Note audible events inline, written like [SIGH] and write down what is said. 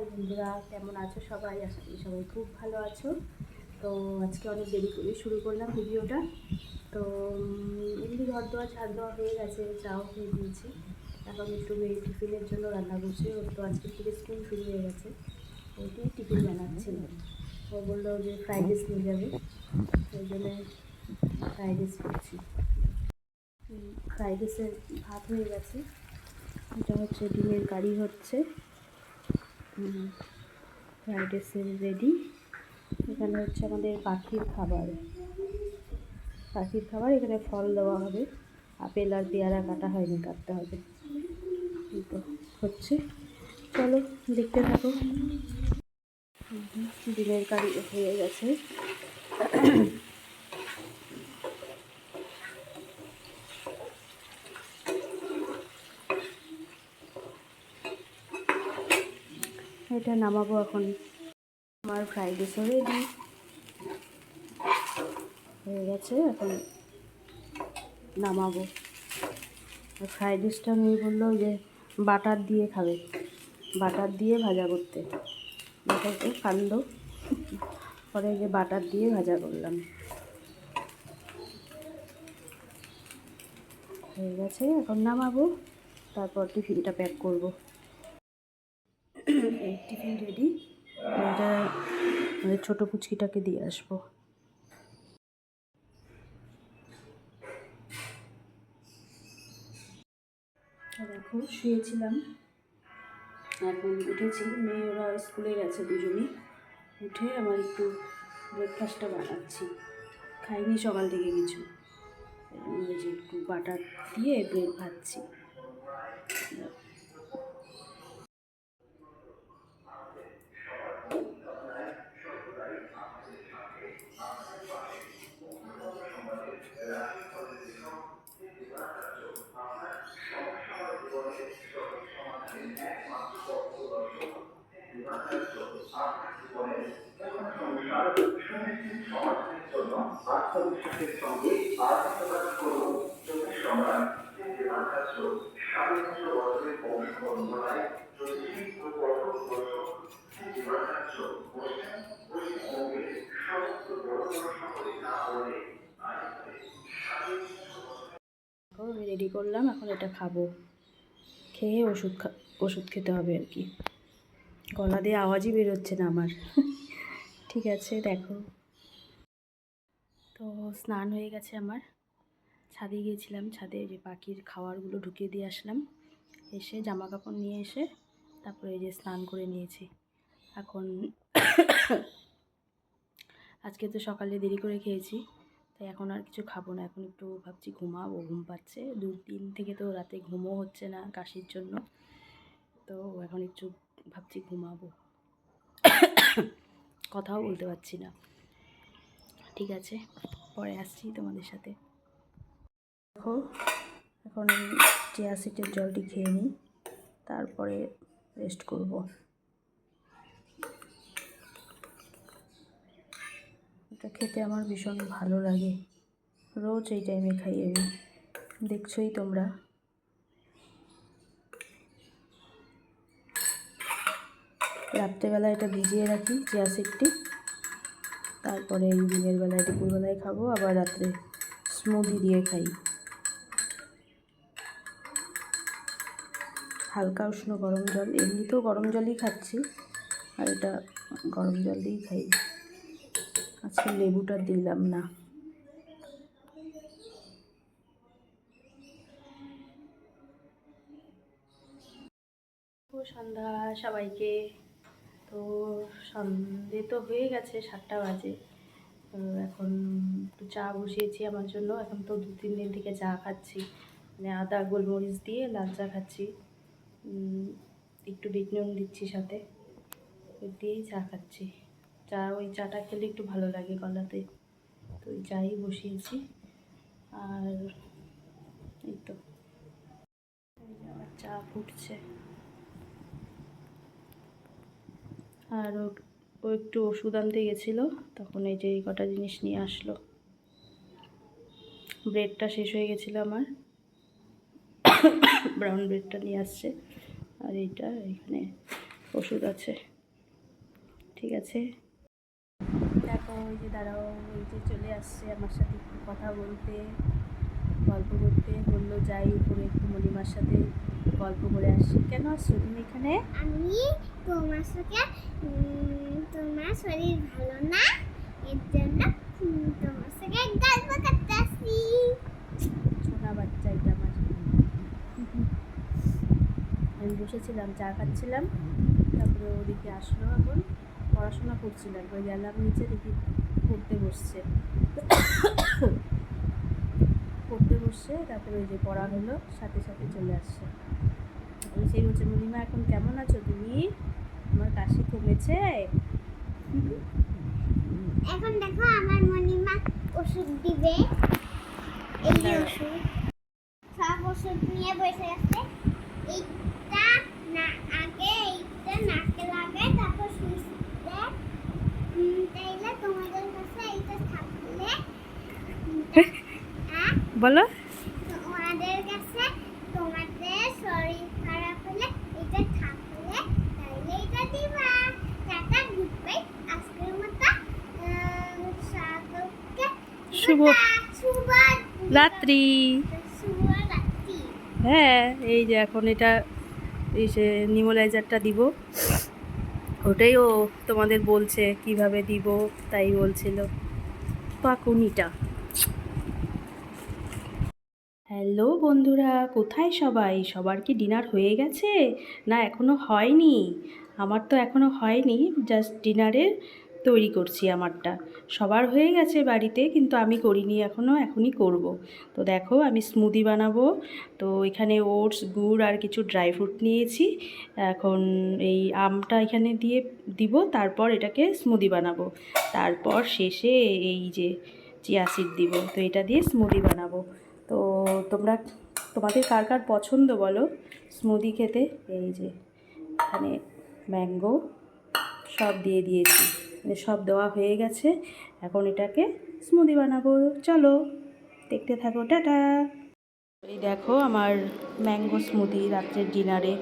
সকাল বন্ধুরা কেমন আছো সবাই? আশা করি সবাই খুব ভালো আছো। তো আজকে অনেক দেরি করে শুরু করলাম ভিডিওটা। তো এমনি ঘর দেওয়া ছাড় দেওয়া হয়ে গেছে, চাও খেয়ে দিয়েছি এখন একটু মেয়ে টিফিনের জন্য রান্না করছি। ওর তো আজকে থেকে স্কুল শুরু হয়ে গেছে। ওইটাই টিফিন বানাচ্ছি? ও বলল যে ফ্রাইড রাইস নিয়ে যাবে। ওই জন্য ফ্রাইড রাইস করছি। ফ্রাইড রাইসের ভাত হয়ে গেছে। এটা হচ্ছে ডিমের কারি হচ্ছে। ফ্রাইড রাইসের রেডি এখানে হচ্ছে আমাদের পাখির খাবার। পাখির খাবার, এখানে ফল দেওয়া হবে। আপেল আর পেয়ারা কাটা হয়নি, কাটতে হবে। তো হচ্ছে। চলো, দেখতে থাকো। ডিমের কারি হয়ে গেছে। এটা নামাবো এখন। আমার ফ্রাইড রাইসও রেডি হয়ে গেছে, এখন নামাবো। ফ্রাইড রাইসটা মেয়ে বলল যে বাটার দিয়ে খাবে। বাটার দিয়ে ভাজা করতে। বাটারকে কান্দ পরে যে বাটার দিয়ে ভাজা করলাম। হয়ে গেছে, এখন নামাবো। তারপর টিফিনটা প্যাক করব। টিফিন রেডি এটা আমাদের ছোটো পুচকিটাকে দিয়ে আসব। দেখো, শুয়েছিলাম। এখন উঠেছি, মেয়ে ওরা স্কুলে গেছে দুজনেই। উঠে আমার একটু ব্রেকফাস্টটা বানাচ্ছি। খাইনি সকাল থেকে কিছু। একটু বাটার দিয়ে ব্রেড ভাজছি। আত্মবিশ্বাসের সঙ্গে আত্মপ্রকাশ করুন চব্বিশ সম্রাট বছরের আমি রেডি করলাম, এখন এটা খাব। খেয়ে ওষুধ ওষুধ খেতে হবে আর কি। গলা দিয়ে আওয়াজই বেরোচ্ছে না আমার। [LAUGHS] ঠিক আছে, দেখো। তো স্নান হয়ে গেছে আমার। ছাদে গিয়েছিলাম, ছাদে যে পাখির খাবারগুলো ঢুকিয়ে দিয়ে আসলাম। এসে জামা কাপড় নিয়ে এসে তারপরে যে স্নান করে নিয়েছি। এখন আজকে তো সকালে দেরি করে খেয়েছি, তাই এখন আর কিছু খাব না। এখন একটু ভাবছি ঘুমাবো, ঘুম পাচ্ছে। দু দিন থেকে তো রাতে ঘুমও হচ্ছে না কাশির জন্য। তো এখন একটু ভাবছি ঘুমাবো। কথাও বলতে পারছি না। ঠিক আছে, পরে আসছি তোমাদের সাথে। দেখো, এখন চিয়া সিটের জলটি খেয়ে নিই, তারপরে রেস্ট করব। এটা খেতে আমার ভীষণ ভালো লাগে। রোজ এই টাইমে খাই আমি। দেখছোই তোমরা। রাত্রেবেলা এটা ভিজিয়ে রাখি, চিয়া সিডটি। তারপরে এই দিনের বেলায় দুপুরবেলায় খাব, আবার রাত্রে স্মুদি দিয়ে খাই। হালকা উষ্ণ গরম জল, এমনিতেও গরম জলই খাচ্ছি, আর এটা গরম জল দিয়েই খাই। আজকে লেবুটা দিলাম না। সন্ধ্যা সবাইকে। সন্ধে তো হয়ে গেছে, সাতটা বাজে। এখন একটু চা বসিয়েছি আমার জন্য। এখন তো দু, তিন দিন থেকে চা খাচ্ছি। মানে আদা, গোলমরিচ দিয়ে লাল চা খাচ্ছি। একটু বিট নুন দিচ্ছি সাথে। দিয়েই চা খাচ্ছি। চা, ওই চাটা খেলে একটু ভালো লাগে গলাতে। তো ওই চাই বসিয়েছি। আর এই তো। চা ফুটছে। আর ও একটু ওষুধ আনতে গেছিল, তখন এই যে এই কটা জিনিস নিয়ে আসলো। ব্রেডটা শেষ হয়ে গেছিল আমার। ব্রাউন ব্রেডটা নিয়ে আসছে। আর এইটা এখানে ওষুধ আছে। ঠিক আছে? দেখো ওই যে দাঁড়াও ওই যে চলে আসছে আমার সাথে একটু কথা বলতে, গল্প করতে। বলল, যাই উপরে একটু মণিমার সাথে। গল্প করে আসি। কেন আসছো তুমি এখানে? আমি তোমার সাথে তোমার শরীর ভালো না? এর জন্য তোমার সাথে গল্প করতে আসি। ছোনা বাচ্চা এটা আমার। আমি বসেছিলাম চা খাচ্ছিলাম। তারপরে ওদিকে আসলো এখন। পড়াশোনা করছিল একবার গেলাম নিচে দেখি পড়তে বসছে। পড়তে বসছে তারপরে ওই যে পড়া হলো সাথে সাথে চলে আসছে। আমি সেই বলছে মণিমা এখন কেমন আছো তুমি? আমার কাশি কমেছে? এখন দেখো আমার মনিমা ওষুধ দিবে। এই যে ওষুধ। সব ওষুধ নিয়ে বসে আছে। এইটা না আগে এইটা নাকে লাগে তারপর সুইচতে তাইলে তোমাদের কাছে এইটা থাকলে। হ্যাঁ বলো তোমাদের কাছে তোমাদের শরীর খারাপ হলে এটা থাকলে তাইলে এটা দিবা টাটা গুড বাই আজকের মতো আহ, সকলকে শুভ রাত্রি। হ্যাঁ এই যে এখন এটা এই যে নিমোলাইজারটা দিব। ওটাই ও তোমাদের বলছে কীভাবে দিব, তাই বলছিল পাকুনিটা। হ্যালো বন্ধুরা, কোথায় সবাই? সবার কি ডিনার হয়ে গেছে? না, এখনও হয়নি। আমার তো এখনও হয়নি, জাস্ট ডিনারের তৈরি করছি আমারটা। সবার হয়ে গেছে বাড়িতে, কিন্তু আমি করিনি এখনও এখনই করব। তো দেখো, আমি স্মুদি বানাবো। তো এখানে ওটস, গুড় আর কিছু ড্রাই ফ্রুট নিয়েছি। এখন এই আমটা এখানে দিয়ে দিব, তারপর এটাকে স্মুদি বানাবো। তারপর শেষে এই যে চিয়া সিড দিব, তো এটা দিয়ে স্মুদি বানাবো। তো তোমরা, তোমাদের কার কার পছন্দ বলো? স্মুদি খেতে? এই যে, এখানে ম্যাঙ্গো সব দিয়ে দিয়েছি। সব দেওয়া হয়ে গেছে। এখন এটাকে স্মুদি বানাবো। চলো, দেখতে থাকো, টাটা। এই দেখো আমার ম্যাঙ্গো স্মুদি রাত্রের ডিনারে